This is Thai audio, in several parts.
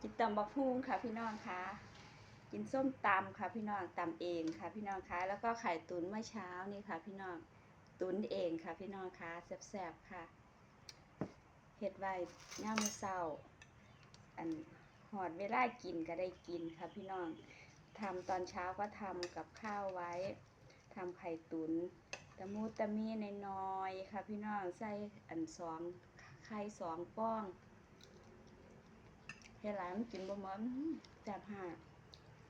กินตำบักฮุงค่ะพี่น้องคะกินส้มตำค่ะพี่น้องตำเองค่ะพี่น้องคะแล้วก็ไข่ตุ๋นเมื่อเช้านี่ค่ะ พี่น้องตุ๋นเองค่ะพี่น้องคะแซ่บๆค่ะเฮ็ดไว้ย่ามมื้อเช้า อันหอดเวลากินก็ได้กินค่ะพี่น้องทำตอนเช้าก็ทำกับข้าวไว้ทำไข่ตุนตะมูตะมีน้อยๆค่ะพี่น้องใส่อันสองไข่สองป้อง เฮ็ดหลายมันกินบ่หมือหือแซ่บห่า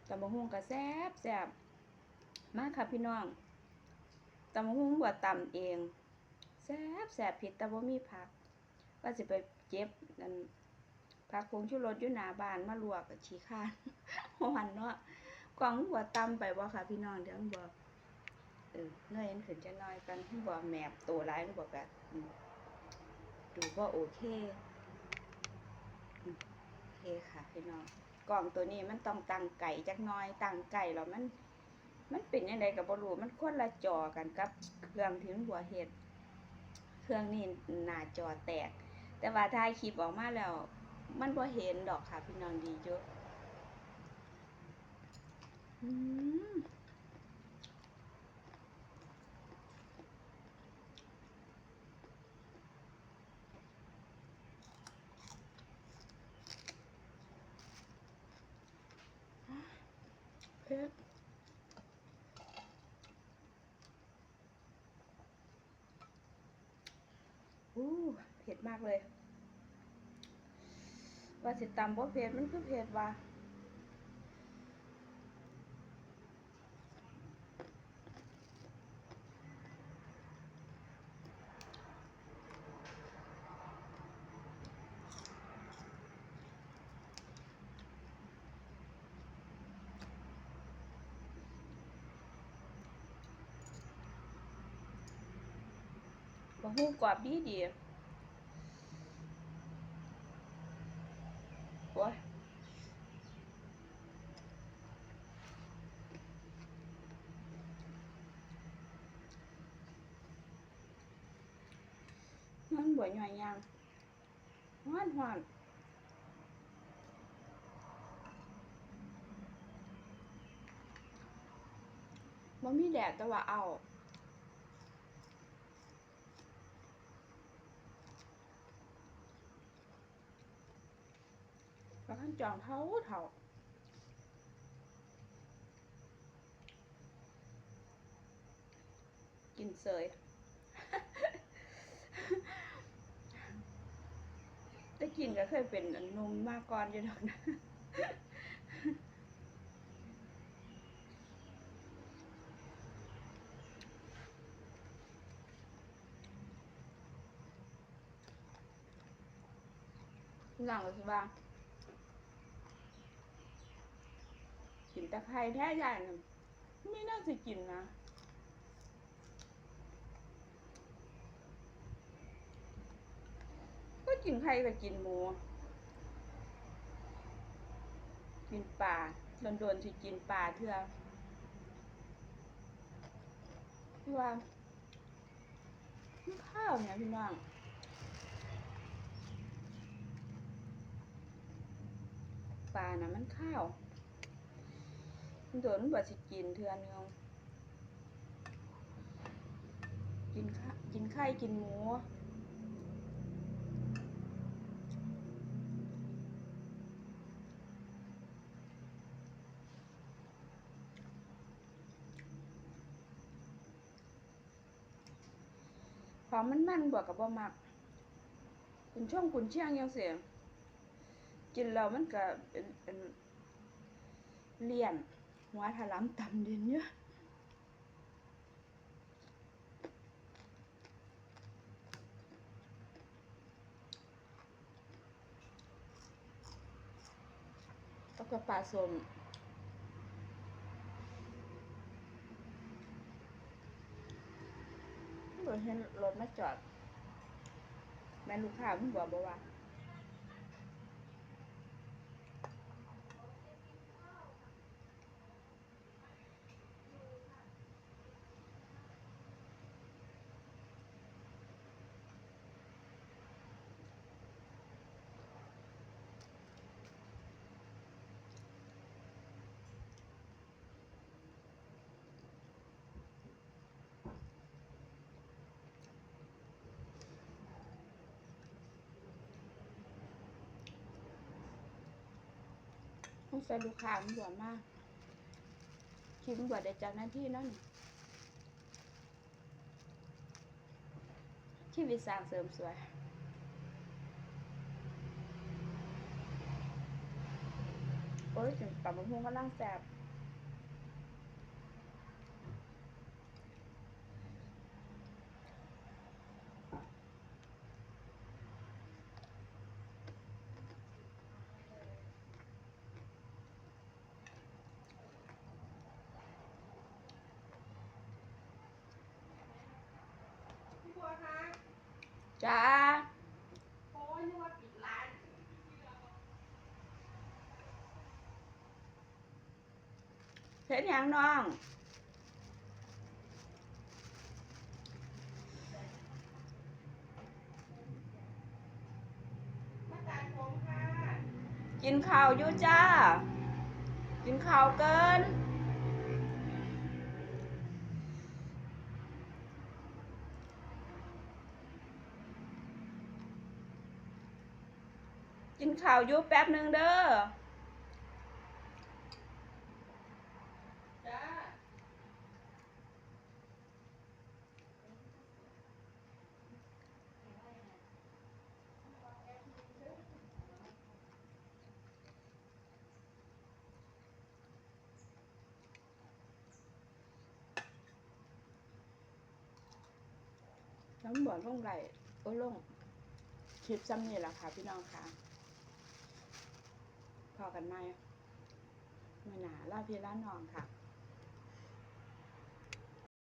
ตำบักหุ่งก็แซ่บแซ่บมากค่ะพี่น้องตำบักหุ่งบ่ตำเองแซ่บแซ่บผิดแต่บ่มีผักว่าสิไปเก็บนั่นผักผงชูรสอยู่หน้าบ้านมาลวกกับชีข้านหวันเนาะกวางหัวตำไปบ่ค่ะพี่น้องเดี๋ยวมันบอกเออเงยขึ้นจะน้อยกันบอกแมบตัวร้ายมันบอกกันอืมดูว่าโอเคอืมโอเคค่ะพี่น้องกล่องตัวนี้มันต้องตั้งไก่จักน้อยตั้งไก่แล้วมัน มันเป็นยังไงกับบรูมันคนละจอกันกับเครื่องที่มันบัวเห็ดเครื่องนี้หน้าจอแตก แต่ว่าถ่ายคลิปออกมาแล้ว มันบ่เห็นดอกค่ะพี่น้องดีเยอะอืม อู้เผ็ดมากเลย ว่าสิตำบ่เผ็ดมันคือเผ็ดว่ะ บ่ฮู้กรอบดีดีโอ้ยมันบ่ย่อยยางหวานหวานบ่มีแดดแต่ว่าเอา แล้วขั้นจองเท่าเท่ากินเสยแต่กินก็เคยเป็นนมมาก่อนอยู่ดอกนะหลังก็สิว่ากิ ตะไคร้แท้ใหญ่น่ะไม่น่าจะกินนะก็กินไข่กับกินหมู กินปลาโดนๆสิกินปลาเถื่อที่ว่าข้าวเนี่ยพี่น้องปลานะมันข้าว โดนบ่สิกินเทื่อนึงกินข้ากินไข่กินหมูความมันมันบวกกับบ่มักคุณช่องคุณเชียงยังเสียกินแล้วมันก็เป็นเป็นเลี่ยน หัวถลำต่ำเด่นเยอะแล้วก็ปลาส้มเบอเห็นรถมาจอด แม่ลูกค้ามันบอกบอกว่า งใส่ลูกค้ามันด่วนมากคิมันด่วนได้จากหน้าที่นั่นชีวิตสร้างเสริมสวยโอ้ยถึงตับมะม่วงก็ล่างแสบ จ้าเห็นอย่างน้องกินข้าวอยู่จ้า กินข้าวเกิน กินข้าวอยู่แป๊บหนึ่งเด้อน้ำบ่อนลงไหลโอ้ยลงคลิปซ้ำนี่แหละค่ะพี่น้องค่ะ พอกันไหมมื่อหนาล่าพี่ล่านนองค่ะ